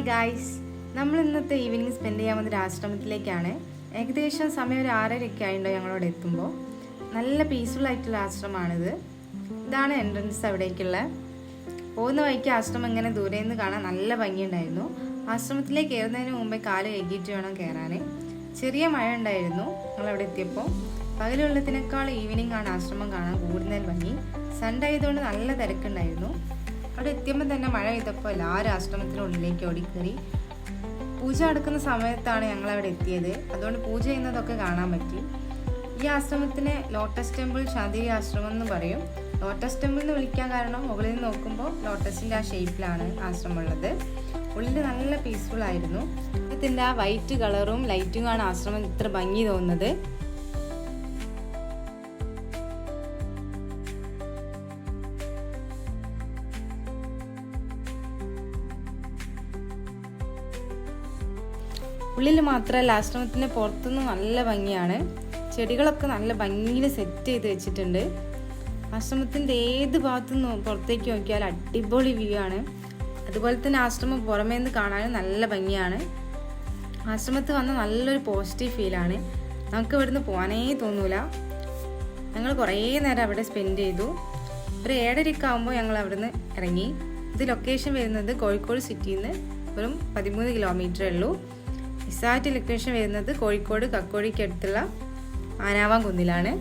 Hi guys നമ്മൾ ഇന്നത്തെ evening spend ചെയ്യാൻ വന്നൊരു ആശ്രമത്തിലേക്കാണ്. ഏകദേശം സമയം ഒരു ആറരയൊക്കെ ആയിട്ടുണ്ടോ ഞങ്ങളോട് എത്തുമ്പോൾ നല്ല പീസ്ഫുൾ ആയിട്ടുള്ള ആശ്രമമാണിത്. ഇതാണ് എൻട്രൻസ് അവിടേക്കുള്ള. പോകുന്ന വഴിക്ക് ആശ്രമം ഇങ്ങനെ ദൂരെ നിന്ന് കാണാൻ നല്ല ഭംഗിയുണ്ടായിരുന്നു. ആശ്രമത്തിലേക്ക് കയറുന്നതിന് മുമ്പേ കാൽ കഴുകിയിട്ട് വേണം കയറാൻ ചെറിയ മഴ ഉണ്ടായിരുന്നു ഞങ്ങളവിടെ എത്തിയപ്പോൾ പകലുള്ളതിനേക്കാൾ ഈവനിങ് ആണ് ആശ്രമം കാണാൻ കൂടുതൽ ഭംഗി. സൺഡേ ആയതുകൊണ്ട് നല്ല തിരക്കുണ്ടായിരുന്നു. അവിടെ എത്തിയപ്പോൾ തന്നെ മഴ പെയ്തപ്പോൾ എല്ലാവരും ആശ്രമത്തിനുള്ളിലേക്ക് ഓടിക്കയറി പൂജ അടക്കുന്ന സമയത്താണ് ഞങ്ങൾ അവിടെ എത്തിയത്. അതുകൊണ്ട് പൂജ ചെയ്യുന്നതൊക്കെ കാണാൻ പറ്റി. ഈ ആശ്രമത്തിനെ ലോട്ടസ് ടെമ്പിൾ ശാന്തി ആശ്രമം എന്ന് പറയും. ലോട്ടസ് ടെമ്പിൾ എന്ന് വിളിക്കാൻ കാരണം മുകളിൽ നിന്ന് നോക്കുമ്പോൾ ലോട്ടസിന്റെ ആ ഷേപ്പിലാണ് ആശ്രമം ഉള്ളത് ഉള്ളിൽ നല്ല പീസ്ഫുൾ ആയിരുന്നു. ഇതിന്റെ ആ വൈറ്റ് കളറും ലൈറ്റും ആണ് ആശ്രമം ഇത്ര ഭംഗി തോന്നുന്നത്. ഉള്ളിൽ മാത്രമല്ല ആശ്രമത്തിന് പുറത്തുനിന്ന് നല്ല ഭംഗിയാണ്. ചെടികളൊക്കെ നല്ല ഭംഗിയിൽ സെറ്റ് ചെയ്ത് വെച്ചിട്ടുണ്ട്. ആശ്രമത്തിന്റെ ഏത് ഭാഗത്തു നിന്ന് പുറത്തേക്ക് നോക്കിയാൽ അടിപൊളി വ്യൂ ആണ്. അതുപോലെ തന്നെ ആശ്രമം പുറമേ നിന്ന് കാണാനും നല്ല ഭംഗിയാണ്. ആശ്രമത്തിൽ വന്ന നല്ലൊരു പോസിറ്റീവ് ഫീലാണ് നമുക്ക് ഇവിടുന്ന് പോകാനേ തോന്നൂല. ഞങ്ങൾ കുറേ നേരം അവിടെ സ്പെൻഡ് ചെയ്തു. ഒരു ഏഴരയ്ക്ക് ആകുമ്പോൾ ഞങ്ങൾ അവിടുന്ന് ഇറങ്ങി. ഇത് ലൊക്കേഷൻ വരുന്നത് കോഴിക്കോട് സിറ്റിയിൽ നിന്ന് വെറും പതിമൂന്ന് കിലോമീറ്ററേ ഉള്ളൂ. എക്സാക്റ്റ് ലൊക്കേഷൻ വരുന്നത് കോഴിക്കോട് കക്കോടിക്കടുത്തുള്ള ആനാവാം കുന്നിലാണ്.